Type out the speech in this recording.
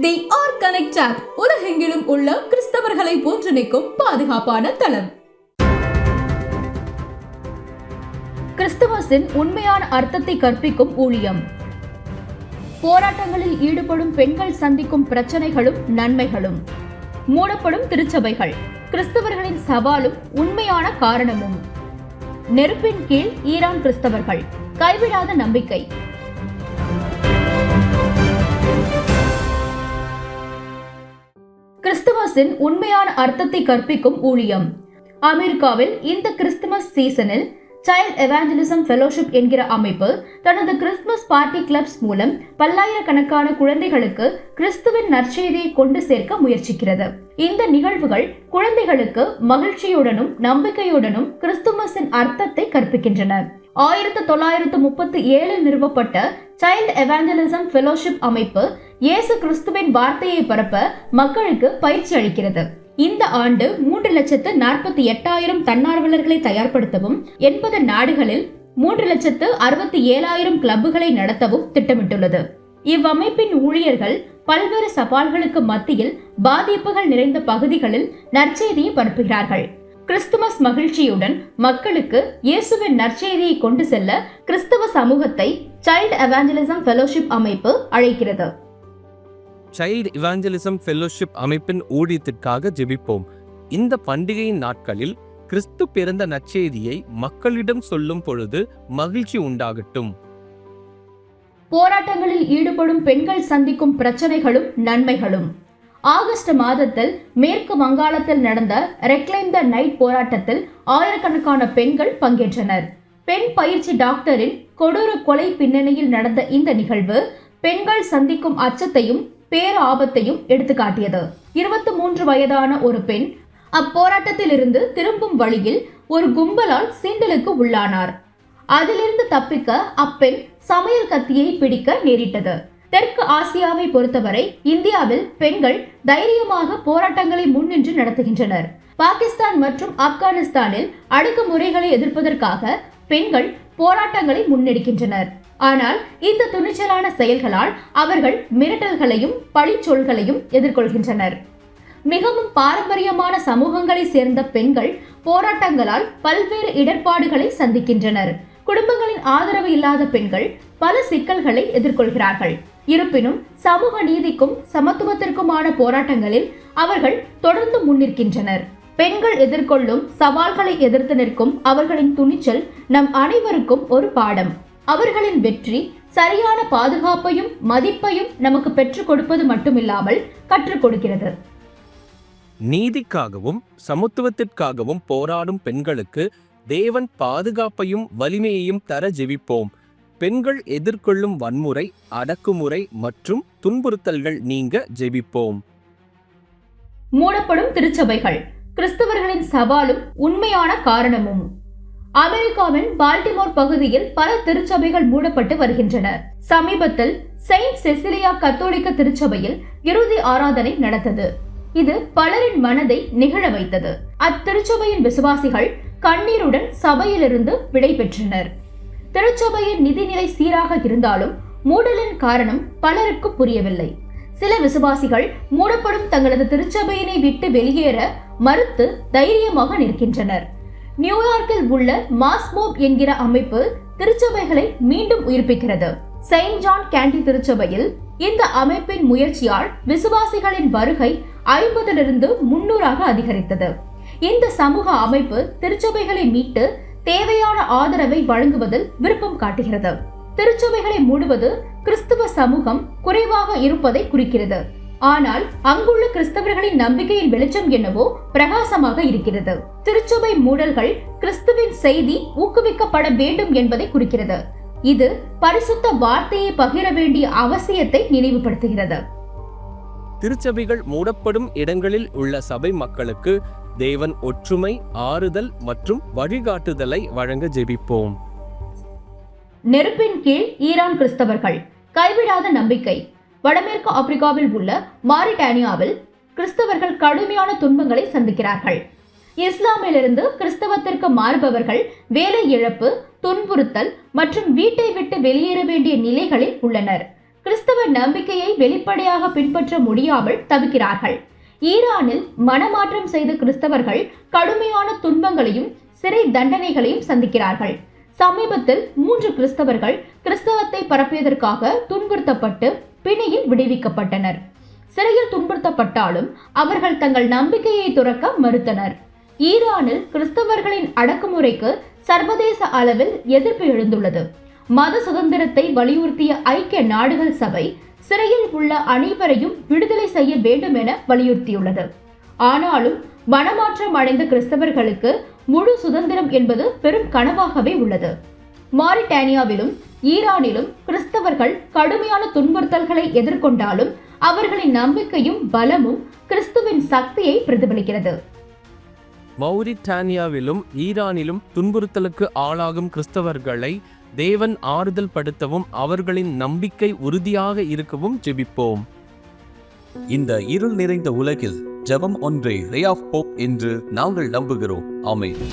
They are connect app உலகெங்கிலும் உள்ள கிறிஸ்தவர்களை ஒன்றிணைக்கும் பாதுகாப்பான தளம். கிறிஸ்துமஸின் உண்மையான அர்த்தத்தை கற்பிக்கும் ஊழியம். போராட்டங்களில் ஈடுபடும் பெண்கள் சந்திக்கும் பிரச்சனைகளும் நன்மைகளும். மூடப்படும் திருச்சபைகள் கிறிஸ்தவர்களின் சவாலும் உண்மையான காரணமும். நெருப்பின் கீழ் ஈரான் கிறிஸ்தவர்கள் கைவிடாத நம்பிக்கை. கிறிஸ்துமஸின் உண்மையான அர்த்தத்தை கற்பிக்கும் ஊழியம். அமெரிக்காவில் இந்த கிறிஸ்துமஸ் சீசனில் சைல்ட் எவாஞ்சலிசம் ஃபெலோஷிப் என்கிற அமைப்பு தனது கிறிஸ்துமஸ் பார்ட்டி கிளப்ஸ் மூலம் பல்லாயிரக்கணக்கான குழந்தைகளுக்கு கிறிஸ்துவின் நற்செய்தியை கொண்டு சேர்க்க முயற்சிக்கிறது. இந்த நிகழ்வுகள் குழந்தைகளுக்கு மகிழ்ச்சியுடனும் நம்பிக்கையுடனும் கிறிஸ்துமஸின் அர்த்தத்தை கற்பிக்கின்றன. ஆயிரத்து தொள்ளாயிரத்து முப்பத்தி ஏழில் நிறுவப்பட்ட சைல்ட் எவாஞ்சலிசம் ஃபெலோஷிப் அமைப்பு இயேசு கிறிஸ்துவின் வார்த்தையை பரப்ப மக்களுக்கு பயிற்சி அளிக்கிறது. இந்த ஆண்டு மூன்று லட்சத்து நாற்பத்தி எட்டாயிரம் தன்னார்வலர்களை தயார்படுத்தவும் எண்பது நாடுகளில் மூன்று லட்சத்து அறுபத்தி ஏழாயிரம் கிளப்புகளை நடத்தவும் திட்டமிட்டுள்ளது. இவ்வமைப்பின் ஊழியர்கள் பல்வேறு சவால்களுக்கு மத்தியில் பாதிப்புகள் நிறைந்த பகுதிகளில் நற்செய்தியை பரப்புகிறார்கள். கிறிஸ்துமஸ் மகிழ்ச்சியுடன் மக்களுக்கு இயேசுவின் நற்செய்தியை கொண்டு செல்ல கிறிஸ்தவ சமூகத்தை சைல்ட் எவாஞ்சலிசம் ஃபெலோஷிப் அமைப்பு அழைக்கிறது. சைல்டு இவாஞ்சலிசம் ஃபெல்லோஷிப் அமைப்பின் ஊழியத்திற்காக ஜெபிப்போம். இந்த பண்டிகையின் நாட்களில் கிறிஸ்து பிறந்த நற்செய்தியை மக்களிடம் சொல்லும் பொழுது மகிழ்ச்சி உண்டாகட்டும். போராட்டங்களில் ஈடுபடும் பெண்கள் சந்திக்கும் பிரச்சனைகளும் நன்மைகளும். ஆகஸ்ட் மாதத்தில் மேற்கு வங்காளத்தில் நடந்த ரெக்ளைம் த நைட் போராட்டத்தில் ஆயிரக்கணக்கான பெண்கள் பங்கேற்றனர். பெண் பயிற்சி டாக்டரின் கொடூர கொலை பின்னணியில் நடந்த இந்த நிகழ்வு பெண்கள் சந்திக்கும் அச்சத்தையும் பேர ஆபத்தையும் எடுத்துக்காட்டியது. இருபத்தி மூன்று வயதான ஒரு பெண் அப்போராட்டத்தில் இருந்து திரும்பும் வழியில் ஒரு கும்பலால் சீண்டலுக்கு உள்ளானார். அதிலிருந்து தப்பிக்க அப்பெண் சமையல் கத்தியை பிடிக்க நேரிட்டது. தெற்கு ஆசியாவை பொறுத்தவரை இந்தியாவில் பெண்கள் தைரியமாக போராட்டங்களை முன்னின்று நடத்துகின்றனர். பாகிஸ்தான் மற்றும் ஆப்கானிஸ்தானில் அடக்குமுறைகளை எதிர்ப்பதற்காக பெண்கள் போராட்டங்களை முன்னெடுக்கின்றனர். ஆனால் இந்த துணிச்சலான செயல்களால் அவர்கள் மிரட்டல்களையும் பழிச்சொல்களையும் எதிர்கொள்கின்றனர். மிகவும் பாரம்பரியமான சமூகங்களை சேர்ந்த பெண்கள் போராட்டங்களால் பல்வேறு இடர்பாடுகளை சந்திக்கின்றனர். குடும்பங்களின் ஆதரவு இல்லாத பெண்கள் பல சிக்கல்களை எதிர்கொள்கிறார்கள். இருப்பினும் சமூக நீதிக்கும் சமத்துவத்திற்குமான போராட்டங்களில் அவர்கள் தொடர்ந்து முன்னிற்கின்றனர். பெண்கள் எதிர்கொள்ளும் சவால்களை எதிர்த்து நிற்கும் அவர்களின் துணிச்சல் நம் அனைவருக்கும் ஒரு பாடம். அவர்களின் வெற்றி சரியான பாதுகாப்பையும் மதிப்பையும் நமக்கு பெற்றுக் கொடுப்பது மட்டுமில்லாமல் கற்றுக் கொடுக்கிறது. நீதிக்காகவும் சமத்துவத்திற்காகவும் போராடும் பெண்களுக்கு தேவன் பாதுகாப்பையும் வலிமையையும் தர ஜெபிப்போம். பெண்கள் எதிர்கொள்ளும் வன்முறை அடக்குமுறை மற்றும் துன்புறுத்தல்கள் நீங்க ஜெபிப்போம். மூடப்படும் திருச்சபைகள் கிறிஸ்தவர்களின் சவாலும் உண்மையான காரணமும். அமெரிக்காவின் பால்டிமோர் பகுதியில் பல திருச்சபைகள் மூடப்பட்டு வருகின்றன. சமீபத்தில் செயின்ட் செசிலியா கத்தோலிக்க திருச்சபையில் இறுதி ஆராதனை நடந்தது. இது பலரின் மனதை நிகழ வைத்தது. அத்திருச்சபையின் விசுவாசிகள் கண்ணீருடன் சபையிலிருந்து விடை பெற்றனர். திருச்சபையின் நிதிநிலை சீராக இருந்தாலும் மூடலின் காரணம் பலருக்கு புரியவில்லை. சில விசுவாசிகள் மூடப்படும் தங்களது திருச்சபையினை விட்டு வெளியேற மறுத்து தைரியமாக நிற்கின்றனர். நியூயார்க்கில் உள்ள மாஸ்மோப் என்கிற அமைப்பு திருச்சபைகளை மீண்டும் உயிர்ப்பிக்கிறது. செயின்ட் ஜான் கேண்டி திருச்சபையில் இந்த அமைப்பின் முயற்சியால் விசுவாசிகளின் வருகை ஐம்பதிலிருந்து முன்னூறாக அதிகரித்தது. இந்த சமூக அமைப்பு திருச்சபைகளை மீட்டு தேவையான ஆதரவை வழங்குவதில் விருப்பம் காட்டுகிறது. திருச்சபைகளை மூடுவது கிறிஸ்துவ சமூகம் குறைவாக இருப்பதை குறிக்கிறது. ஆனால் அங்குள்ள கிறிஸ்தவர்களின் நம்பிக்கையின் வெளிச்சம் என்னவோ பிரகாசமாக இருக்கிறது. திருச்சபை மூடல்கள் கிறிஸ்துவின் செய்தி ஊக்குவிக்கப்பட வேண்டும் என்பதை குறிக்கிறது. இது பரிசுத்த வார்த்தையை பகிர வேண்டிய அவசியத்தை நினைவுபடுத்துகிறது. திருச்சபைகள் மூடப்படும் இடங்களில் உள்ள சபை மக்களுக்கு தேவன் ஒற்றுமை ஆறுதல் மற்றும் வழிகாட்டுதலை வழங்க ஜெபிப்போம். நெருப்பின் கீழ் ஈரான் கிறிஸ்தவர்கள் கைவிடாத நம்பிக்கை. வடமேற்கு ஆப்பிரிக்காவில் உள்ள மாரிடானியாவில் கிறிஸ்தவர்கள் கடுமையான துன்பங்களை சந்திக்கிறார்கள். இஸ்லாமிலிருந்து கிறிஸ்தவத்திற்கு மாறுபவர்கள் வேலை இழப்பு துன்புறுத்தல் மற்றும் வீட்டை விட்டு வெளியேற வேண்டிய நிலைகளில் உள்ளனர். கிறிஸ்தவ நம்பிக்கையை வெளிப்படையாக பின்பற்ற முடியாமல் தவிக்கிறார்கள். ஈரானில் மனமாற்றம் செய்த கிறிஸ்தவர்கள் கடுமையான துன்பங்களையும் சிறை தண்டனைகளையும் சந்திக்கிறார்கள். சமீபத்தில் மூன்று கிறிஸ்தவர்கள் கிறிஸ்தவத்தை பரப்பியதற்காக துன்புறுத்தப்பட்டு பிணையில் விடுவிக்கப்பட்டனர். சிறையில் துன்புறுத்தப்பட்டாலும் அவர்கள் தங்கள் நம்பிக்கையை துறக்க மறுத்தனர். ஈரானில் கிறிஸ்தவர்களின் அடக்குமுறைக்கு சர்வதேச அளவில் எதிர்ப்பு எழுந்துள்ளது. மத சுதந்திரத்தை வலியுறுத்திய ஐக்கிய நாடுகள் சபை சிறையில் உள்ள அனைவரையும் விடுதலை செய்ய வேண்டும் என வலியுறுத்தியுள்ளது. ஆனாலும் மனமாற்றம் அடைந்த கிறிஸ்தவர்களுக்கு முழு சுதந்திரம் என்பது பெரும் கனவாகவே உள்ளது. மாரிட்டானியாவிலும் ஈரானிலும் கிறிஸ்தவர்கள் கடுமையான துன்புறுத்தல்களை எதிர்கொண்டாலும் அவர்களின் நம்பிக்கையும் பலமும் கிறிஸ்துவின் சக்தியை பிரதிபலிக்கிறது. மௌரிட்டானியாவிலும் ஈரானிலும் துன்புறுத்தலுக்கு ஆளாகும் கிறிஸ்தவர்களை தேவன் ஆறுதல் படுத்தவும் அவர்களின் நம்பிக்கை உறுதியாக இருக்கவும் ஜெபிப்போம். இந்த இருள் நிறைந்த உலகில் ஜெபம் ஒன்றே ரே ஆஃப் போப் என்று நாங்கள் நம்புகிறோம். அமைதி